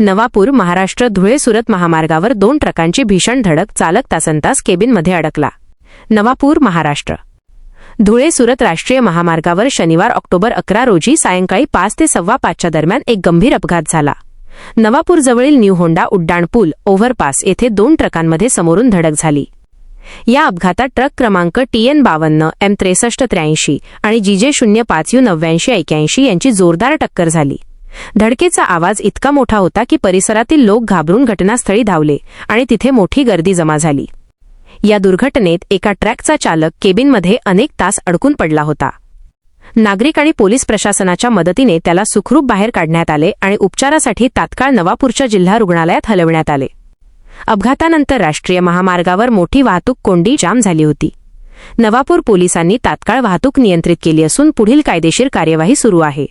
नवापूर महाराष्ट्र धुळे सुरत महामार्गावर दोन ट्रकांची भीषण धडक चालक तासनतास केबिनमध्ये अडकला. नवापूर महाराष्ट्र. धुळे सुरत राष्ट्रीय महामार्गावर शनिवार ऑक्टोबर अकरा रोजी सायंकाळी पाच ते सव्वा पाचच्या दरम्यान एक गंभीर अपघात झाला. नवापूरजवळील न्यू होंडा उड्डाणपूल ओव्हरपास येथे दोन ट्रकांमध्ये समोरून धडक झाली. या अपघातात ट्रक क्रमांक टी एन बावन्न एम त्रेसष्ट त्र्याऐंशी आणि जी जे शून्य पाच यू नव्याऐंशी एक्याऐंशी यांची जोरदार टक्कर झाली. धडकेचा आवाज इतका मोठा होता की परिसरातील लोक घाबरून घटनास्थळी धावले आणि तिथे मोठी गर्दी जमा झाली. या दुर्घटनेत एका ट्रॅकचा चालक केबिनमध्ये अनेक तास अडकून पडला होता. नागरिक आणि पोलीस प्रशासनाच्या मदतीने त्याला सुखरूप बाहेर काढण्यात आले आणि उपचारासाठी तात्काळ नवापूरच्या जिल्हा रुग्णालयात हलवण्यात आले. अपघातानंतर राष्ट्रीय महामार्गावर मोठी वाहतूक कोंडी जाम झाली होती. नवापूर पोलिसांनी तात्काळ वाहतूक नियंत्रित केली असून पुढील कायदेशीर कार्यवाही सुरू आहे.